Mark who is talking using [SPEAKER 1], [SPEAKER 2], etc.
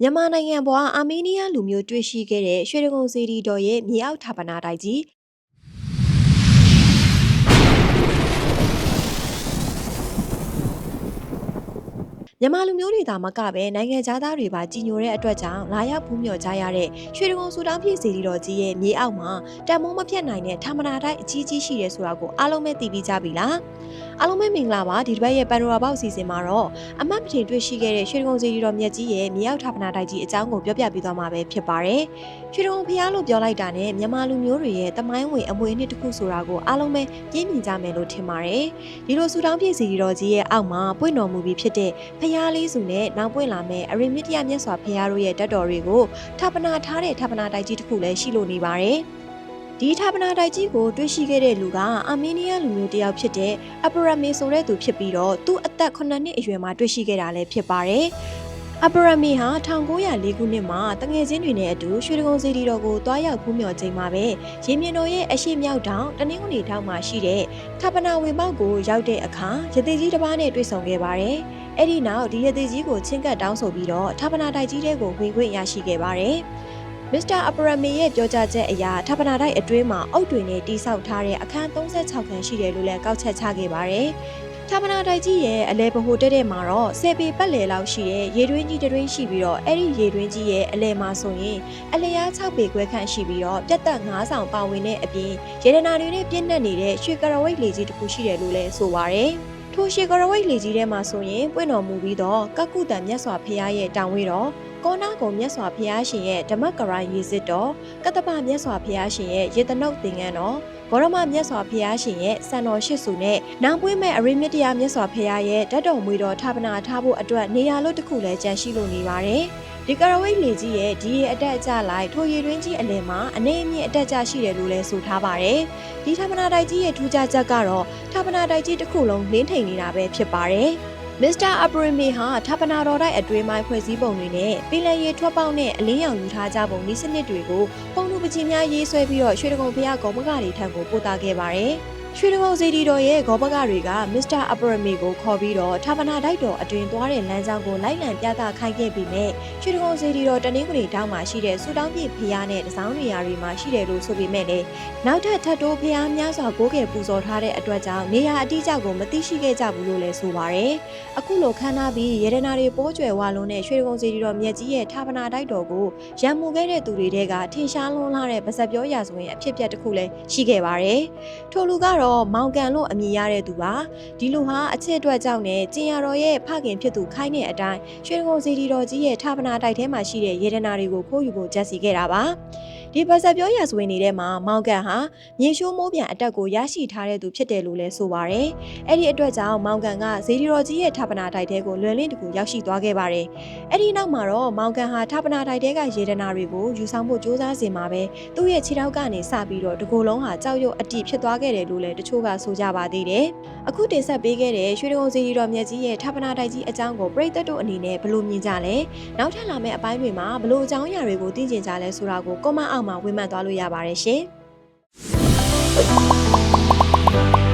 [SPEAKER 1] မြန်မာနိုင်ငံဘွာအာမေးနီးယားလူမျိုးတွေ့ရှိခဲ့တဲ့ရွှေဒဂုံစေတီတော်ရဲ့မြေအောက်ဌာပနာတိုက်ကြီး မြန်မာလူမျိုးတွေသာမကပဲနိုင်ငံသားတွေပါကြီးညိုတဲ့အတွက်ကြောင့်လာရောက်ဖူးမြော်ကြရတဲ့ရွှေဒဂုံဆူတောင်းပြည့်စေတီတော်ကြီးရဲ့မြေအောက်မှာတန်မိုးမဖြတ်နိုင်တဲ့ဌာပနာတိုက်အကြီးကြီးရှိတယ်ဆိုတာကိုအားလုံးပဲသိပြီးကြပြီလားအားလုံးပဲမင်္ဂလာပါဒီတစ်ပတ်ရဲ့ပန်ဒိုရာပေါက်အစီအစဉ်မှာတော့အမတ်ပထင်တွေ့ရှိခဲ့တဲ့ရွှေဒဂုံစေတီတော်မြတ်ကြီးရဲ့မြေအောက်ဌာပနာတိုက်ကြီးအကြောင်းကိုပြောပြပေးသွားမှာပဲဖြစ်ပါတယ်ရွှေဒဂုံဖျားလို့ပြောလိုက်တာနဲ့မြန်မာလူမျိုးတွေရဲ့တမိုင်းဝင်အမွေအနှစ်တစ်ခုဆိုတာကိုအားလုံးပဲပြင်းမြင်ကြမယ်လို့ထင်ပါတယ်ဒီလိုဆူတောင်းပြည့်စေတီတော်ကြီးရဲ့အောက်မှာပွင့်တော်မူပြီးဖြစ်တဲ့ဖျားလေးစုနဲ့နောက်ပွင့်လာမဲ့အရိမြစ်တရမြတ်စွာဘုရားတို့ရဲ့ဓာတ်တော်တွေကိုဌာပနာထားတဲ့ဌာပနာတိုက်ကြီးတစ်ခုလည်းရှိလို့နေပါတယ်။ဒီဌာပနာတိုက်ကြီးကိုတွေ့ရှိခဲ့တဲ့လူကအာမေးနီးယားလူမျိုးတစ်ယောက်ဖြစ်တဲ့အပရမေဆိုတဲ့သူဖြစ်ပြီးတော့သူ့အသက်9နှစ်အရွယ်မှာတွေ့ရှိခဲ့တာလည်းဖြစ်ပါတယ်။အပရမေဟာ1904ခုနှစ်မှာတငယ်ချင်းတွေနဲ့အတူရွှေဒဂုံစီတီတော်ကိုတွားရောက်ဖူးမြော်ချိန်မှာပဲရေမြင့်တော်ရဲ့အရှိမြောက်တောင်တနင်္ဂနွေတောင်မှာရှိတဲ့ဌာပနာဝင်ပေါက်ကိုရောက်တဲ့အခါရသေးကြီးတစ်ပါးနဲ့တွေ့ဆုံခဲ့ပါတယ်။ အဲ့ဒီနောက်ဒီရသေးကြီးကိုချင်းကပ်တောင်းဆိုပြီးတော့ဌာပနာတိုက်ကြီးတဲ့ကိုဝင်ခွင့်ရရှိခဲ့ပါတယ်။မစ္စတာအပရမေရဲ့ပြောကြားချက်အရဌာပနာတိုက်အတွင်းမှာအုတ်တွေနဲ့တိစောက်ထားတဲ့အခန်း36ခန်းရှိတယ်လို့လည်းကောက်ချက်ချခဲ့ပါတယ်။ဌာပနာတိုက်ကြီးရဲ့အလဲပဟိုတက်တဲ့မှာတော့ဆယ်ပေပတ်လည်လောက်ရှိတဲ့ရေတွင်းကြီးတစ်တွင်းရှိပြီးတော့အဲ့ဒီရေတွင်းကြီးရဲ့အလဲမှာဆိုရင်အလျား6ပေခွဲခန့်ရှိပြီးတော့ပြတ်သက်9ဆောင်ပါဝင်တဲ့အပြင်ရေဒနာတွေနဲ့ပြည့်နှက်နေတဲ့ရွှေကရဝိတ်လေကြီးတစ်ခုရှိတယ်လို့လည်းဆိုပါတယ်။ ထိုရှေကရဝိတ်လေကြီးထဲမှာဆိုရင်ပွင့်တော်မူပြီးတော့ကကုတန်မြတ်စွာဘုရားရဲ့တောင်ဝေးတော်ကောနာကုံမြတ်စွာဘုရားရှင်ရဲ့ဓမ္မကရိုင်းရေစစ်တော်ကတ္တပမြတ်စွာဘုရားရှင်ရဲ့ရေတနုတ်သင်္ကန်းတော်ဘောရမမြတ်စွာဘုရားရှင်ရဲ့စံတော်ရှိစုနဲ့နောင်ပွင့်မဲ့အရိမြတ်တရားမြတ်စွာဘုရားရဲ့ဓာတ်တော်မွေတော်ဌာပနာထားဖို့အတွက်နေရာလို့တစ်ခုလည်းကြန့်ရှိလို့နေပါတယ်ဒီကရဝိတ်လေကြီးရဲ့ဒီရေအတက်အကျလိုက်ထိုရေတွင်းကြီးအလယ်မှာအနေအမြင့်အတက်အကျရှိတယ်လို့လည်းဆိုထားပါတယ်။ဒီဌာပနာတိုက်ကြီးရဲ့ထူးခြားချက်ကတော့ဌာပနာတိုက်ကြီးတစ်ခုလုံးလင်းထိန်နေတာပဲဖြစ်ပါတယ်။ မစ္စတာအပရမီဟာဌာပနာတော်တိုက်အတွင်းပိုင်းဖွဲ့စည်းပုံတွေနဲ့ပြည်လည်ရေထွက်ပေါက်နဲ့အလင်းရောင်ယူထားကြပုံဤစနစ်တွေကိုပုံလူပကြီးများရေးဆွဲပြီးတော့ရွှေဒဂုံဘုရားကောမကတွေထံကိုပို့တာခဲ့ပါတယ်။ ရွှေဒဂုံစီတီတော်ရဲ့ဂောဘကတွေကမစ္စတာအပရမီကိုခေါ်ပြီးတော့ဌာပနာတိုက်တော်အတွင်သွားတဲ့လမ်းကြောင်းကိုလိုက်လံပြသခိုင်းခဲ့ပြီးမြဲရွှေဒဂုံစီတီတော်တနင်္ဂနွေတောင်းမှာရှိတဲ့စူတောင်းပြည့်ဖျားနဲ့တစောင်းနေရာတွေမှာရှိတယ်လို့ဆိုပေမဲ့လည်းနောက်ထပ်ထပ်တိုးဖျားများစွာကိုးကယ်ပူဇော်ထားတဲ့အတွက်ကြောင့်နေရာအတိအကျကိုမသိရှိခဲ့ကြဘူးလို့လည်းဆိုပါရယ်အခုလိုခမ်းနားပြီးရေဒနာတွေပိုးကျွယ်ဝါလုံးနဲ့ရွှေဒဂုံစီတီတော်မြတ်ကြီးရဲ့ဌာပနာတိုက်တော်ကိုရံမှုခဲ့တဲ့သူတွေတဲကထင်ရှားလွန်းလာတဲ့ဗစက်ပြောရာဇဝင်အဖြစ်အပျက်တစ်ခုလည်းရှိခဲ့ပါတယ်ထိုလူကတော့မောင်ကန်လို့အမည်ရတဲ့သူပါဒီလူဟာအချစ်အတွက်ကြောင့်နဲ့ကျင်ရတော်ရဲ့ဖခင်ဖြစ်သူခိုင်းတဲ့အတိုင်းရွှေဒဂုံစီတီတော်ကြီးရဲ့ဌာပနာတိုက်ထဲမှာရှိတဲ့ရေဒနာတွေကိုခိုးယူဖို့ကြက်စီခဲ့တာပါ ဒီပါဇက်ပြောရာဇဝင်နေတဲ့မှာမောင်ကန်ဟာမြေရှိုးမိုးပြန်အတက်ကိုရရှိထားတဲ့သူဖြစ်တယ်လို့လည်းဆိုပါရယ်အဲ့ဒီအတွက်ကြောင့်မောင်ကန်ကဇေဒီတော်ကြီးရဲ့ဌာပနာတိုက်ထဲကိုလွယ်လင့်တကူရောက်ရှိသွားခဲ့ပါတယ်အဲ့ဒီနောက်မှာတော့မောင်ကန်ဟာဌာပနာတိုက်ထဲကရေဒနာတွေကိုယူဆောင်ဖို့ကြိုးစားစဉ်မှာပဲသူ့ရဲ့ခြေထောက်ကနေစပြီးတော့တကိုယ်လုံးဟာကြောက်ရွံ့အတိဖြစ်သွားခဲ့တယ်လို့လည်းတချို့ကဆိုကြပါသေးတယ်။အခုတင်ဆက်ပေးခဲ့တဲ့ရွှေဒဂုံစီရီတော်မြတ်ကြီးရဲ့ဌာပနာတိုက်ကြီးအကြောင်းကိုပြည်သက်တို့အနေနဲ့ဘယ်လိုမြင်ကြလဲ။နောက်ထပ်လာမယ့်အပိုင်းတွေမှာဘယ်လိုအကြောင်းအရာတွေကိုသိကျင်ကြလဲဆိုတာကိုကွန်မန့်အောက်မှာဝေမှတ်သွားလို့ရပါတယ်ရှင်။